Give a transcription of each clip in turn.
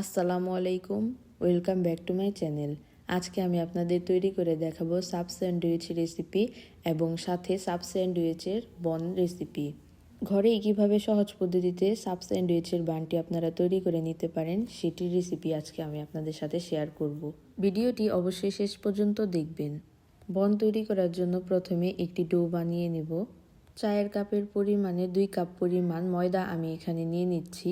আসসালামু আলাইকুম, welcome back to my channel. আজকে আমি আপনাদের তৈরি করে দেখাবো সাব স্যান্ডউইচ রেসিপি এবং সাথে সাব স্যান্ডউইচের বন রেসিপি। ঘরে কীভাবে সহজ পদ্ধতিতে সাব স্যান্ডউইচের বানটি আপনারা তৈরি করে নিতে পারেন, সেটির রেসিপি আজকে আমি আপনাদের সাথে শেয়ার করব। ভিডিওটি অবশ্যই শেষ পর্যন্ত দেখবেন। বন তৈরি করার জন্য প্রথমে একটি ডো বানিয়ে নেব। চায়ের কাপের পরিমাণে দুই কাপ পরিমাণ ময়দা আমি এখানে নিয়ে নিচ্ছি।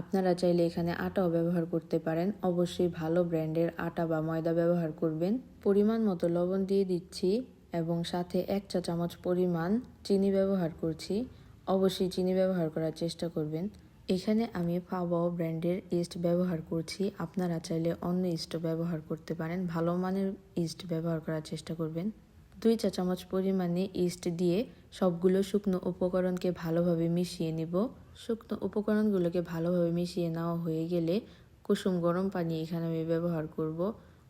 আপনারা চাইলে এখানে আটাও ব্যবহার করতে পারেন। অবশ্যই ভালো ব্র্যান্ডের আটা বা ময়দা ব্যবহার করবেন। পরিমাণ মতো লবণ দিয়ে দিচ্ছি এবং সাথে এক চা চামচ পরিমাণ চিনি ব্যবহার করছি। অবশ্যই চিনি ব্যবহার করার চেষ্টা করবেন। এখানে আমি ফাওয়াও ব্র্যান্ডের ইস্ট ব্যবহার করছি। আপনারা চাইলে অন্য ইস্টও ব্যবহার করতে পারেন। ভালো মানের ইস্ট ব্যবহার করার চেষ্টা করবেন। দুই চা চামচ পরিমাণে ইস্ট দিয়ে সবগুলো শুকনো উপকরণকে ভালোভাবে মিশিয়ে নিব। শুকনো উপকরণগুলোকে ভালোভাবে মিশিয়ে নেওয়া হয়ে গেলে কুসুম গরম পানি এখানে আমি ব্যবহার করব।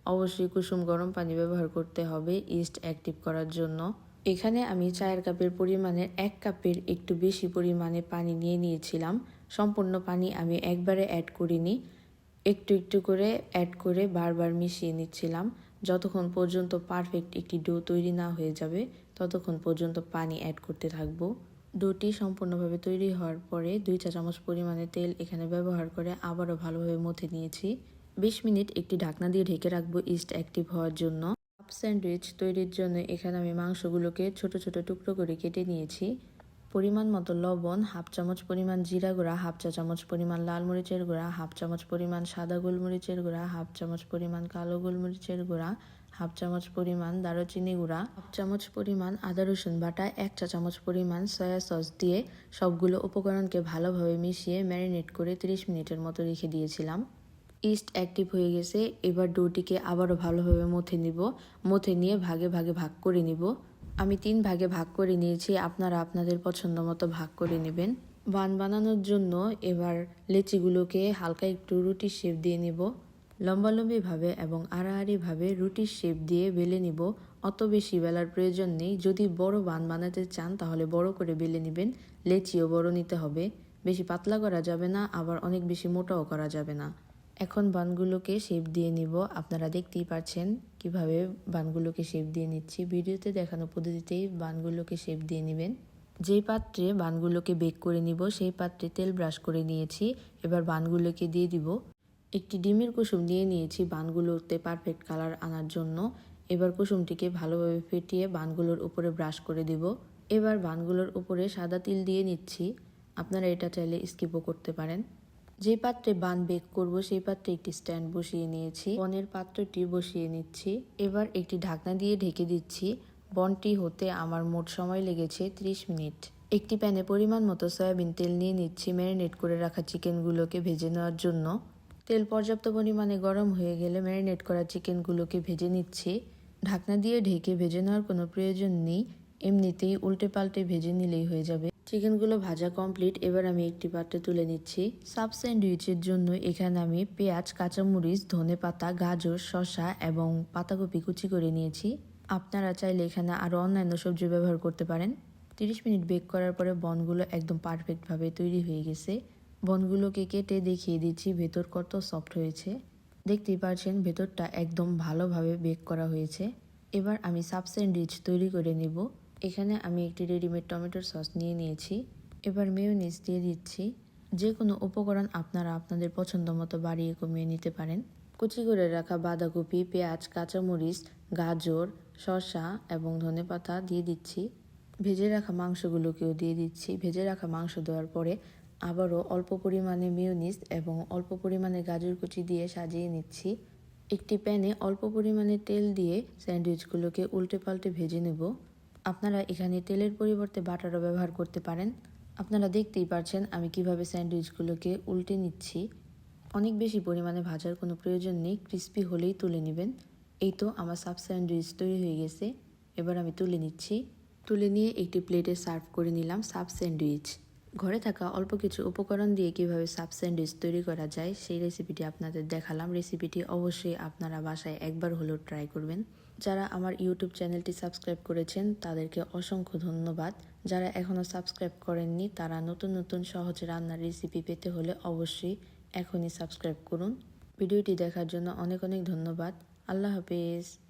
অবশ্যই কুসুম গরম পানি ব্যবহার করতে হবে ইস্ট অ্যাক্টিভ করার জন্য। এখানে আমি চায়ের কাপের পরিমাণের এক কাপের একটু বেশি পরিমাণে পানি নিয়ে নিয়েছিলাম। সম্পূর্ণ পানি আমি একবারে অ্যাড করিনি। একটু একটু করে অ্যাড করে বারবার মিশিয়ে নিচ্ছিলাম। যতক্ষণ পর্যন্ত পারফেক্ট একটি ডো তৈরি না হয়ে যাবে, ততক্ষণ পর্যন্ত পানি অ্যাড করতে থাকব। ডোটি সম্পূর্ণভাবে তৈরি হওয়ার পরে দুই চা চামচ পরিমাণে তেল এখানে ব্যবহার করে আবারও ভালোভাবে মথে নিয়েছি। বিশ মিনিট একটি ঢাকনা দিয়ে ঢেকে রাখব ইস্ট অ্যাক্টিভ হওয়ার জন্য। হাফ স্যান্ডউইচ তৈরির জন্য এখানে আমি মাংসগুলোকে ছোট ছোট টুকরো করে কেটে নিয়েছি। পরিমাণ মতো লবণ, হাফ চামচ পরিমাণ জিরা গুঁড়া, হাফ চা চামচ পরিমাণ লাল মরিচের গুঁড়া, হাফ চামচ পরিমাণ সাদা গোলমরিচের গুঁড়া, হাফ চামচ পরিমাণ কালো গোলমরিচের গুঁড়া, হাফ চামচ পরিমাণ দারুচিনি গুঁড়া, হাফ চামচ পরিমাণ আদা রসুন বাটা, এক চা চামচ পরিমাণ সয়া সস দিয়ে সবগুলো উপকরণকে ভালোভাবে মিশিয়ে ম্যারিনেট করে 30 মিনিটের মতো রেখে দিয়েছিলাম। ইস্ট অ্যাক্টিভ হয়ে গেছে, এবার ডোটিকে আবারও ভালোভাবে মথে নিব, মথে নিয়ে ভাগে ভাগে ভাগ করে নিব। আমি তিন ভাগে ভাগ করে নিয়েছি, আপনারা আপনাদের পছন্দ মতো ভাগ করে নেবেন। বান বানানোর জন্য এবার লেচিগুলোকে হালকা একটু রুটির শেপ দিয়ে নিব। লম্বালম্বিভাবে এবং আড়াআড়িভাবে রুটির শেপ দিয়ে বেলে নিব। অত বেশি বেলার প্রয়োজন নেই। যদি বড় বান বানাতে চান, তাহলে বড় করে বেলে নেবেন। লেচিও বড় নিতে হবে। বেশি পাতলা করা যাবে না, আবার অনেক বেশি মোটাও করা যাবে না। এখন বানগুলোকে শেপ দিয়ে নিব। আপনারা দেখতেই পাচ্ছেন কীভাবে বানগুলোকে শেপ দিয়ে নিচ্ছি। ভিডিওতে দেখানো পদ্ধতিতেই বানগুলোকে শেপ দিয়ে নেবেন। যেই পাত্রে বানগুলোকে বেক করে নিব, সেই পাত্রে তেল ব্রাশ করে নিয়েছি। এবার বানগুলোকে দিয়ে দিব। একটি ডিমের কুসুম দিয়ে নিয়েছি বানগুলোতে পারফেক্ট কালার আনার জন্য। এবার কুসুমটিকে ভালোভাবে ফেটিয়ে বানগুলোর উপরে ব্রাশ করে দিব। এবার বানগুলোর উপরে সাদা তিল দিয়ে নিচ্ছি। আপনারা এটা চাইলে স্কিপও করতে পারেন। যে পাত্রে বান বেক করব, সেই পাত্রে একটি স্ট্যান্ড বসিয়ে নিয়েছি। বনের পাত্রটি বসিয়ে নিচ্ছি। এবার একটি ঢাকনা দিয়ে ঢেকে দিচ্ছি। বনটি হতে আমার মোট সময় লেগেছে 30 মিনিট। একটি প্যানে পরিমাণ মতো সয়াবিন তেল নিয়ে নিচ্ছি। ম্যারিনেট করে রাখা চিকেনগুলোকে ভেজে নেওয়ার জন্য। তেল পর্যাপ্ত পরিমাণে গরম হয়ে গেলে ম্যারিনেট করা চিকেনগুলোকে ভেজে নিচ্ছি। ঢাকনা দিয়ে ঢেকে ভেজে নেওয়ার কোনো প্রয়োজন নেই। এমনিতেই উল্টে পাল্টে ভেজে নিলেই হয়ে যাবে। চিকেনগুলো ভাজা কমপ্লিট এবার আমি একটি পাত্রে তুলে নিচ্ছি। সাব স্যান্ডউইচের জন্য এখানে আমি পেঁয়াজ, কাঁচামরিচ, ধনে পাতা, গাজর, শসা এবং পাতাকপি কুচি করে নিয়েছি। আপনারা চাইলে এখানে আরও অন্যান্য সবজি ব্যবহার করতে পারেন। তিরিশ মিনিট বেক করার পরে বনগুলো একদম পারফেক্টভাবে তৈরি হয়ে গেছে। বনগুলোকে কেটে দেখিয়ে দিচ্ছি, ভেতর কত সফট হয়েছে। দেখতেই পারছেন, ভেতরটা একদম ভালোভাবে বেক করা হয়েছে। এবার আমি সাব স্যান্ডউইচ তৈরি করে নেব। এখানে আমি একটি রেডিমেড টমেটোর সস নিয়ে নিয়েছি। এবার মেয়োনিজ দিয়ে দিচ্ছি। যে কোনো উপকরণ আপনারা আপনাদের পছন্দ মতো বাড়িয়ে কমিয়ে নিতে পারেন। কুচি করে রাখা বাঁধাকপি, পেঁয়াজ, কাঁচামরিচ, গাজর, শসা এবং ধনেপাতা দিয়ে দিচ্ছি। ভেজে রাখা মাংসগুলোকেও দিয়ে দিচ্ছি। ভেজে রাখা মাংস দেওয়ার পরে আবারও অল্প পরিমাণে মিউনিস এবং অল্প পরিমাণে গাজর কুচি দিয়ে সাজিয়ে নিচ্ছি। একটি প্যানে অল্প পরিমাণে তেল দিয়ে স্যান্ডউইচগুলোকে উল্টে পাল্টে ভেজে নেব। আপনারা এখানে তেলের পরিবর্তে বাটারও ব্যবহার করতে পারেন। আপনারা দেখতেই পারছেন আমি কীভাবে স্যান্ডউইচগুলোকে উল্টে নিচ্ছি। অনেক বেশি পরিমাণে ভাজার কোনো প্রয়োজন নেই, ক্রিস্পি হলেই তুলে নেবেন। এই তো আমার সাব স্যান্ডউইচ তৈরি হয়ে গেছে। এবার আমি তুলে নিচ্ছি। তুলে নিয়ে একটি প্লেটে সার্ভ করে নিলাম সাব স্যান্ডউইচ। ঘরে থাকা অল্প কিছু উপকরণ দিয়ে কীভাবে সাব স্যান্ডউইচ তৈরি করা যায় সেই রেসিপিটি আপনাদের দেখালাম। রেসিপিটি অবশ্যই আপনারা বাসায় একবার হলেও ট্রাই করবেন। যারা আমার ইউটিউব চ্যানেলটি সাবস্ক্রাইব করেছেন, তাদেরকে অসংখ্য ধন্যবাদ। যারা এখনও সাবস্ক্রাইব করেননি, তারা নতুন নতুন সহজ রান্নার রেসিপি পেতে হলে অবশ্যই এখনই সাবস্ক্রাইব করুন। ভিডিওটি দেখার জন্য অনেক অনেক ধন্যবাদ। আল্লাহ হাফিজ।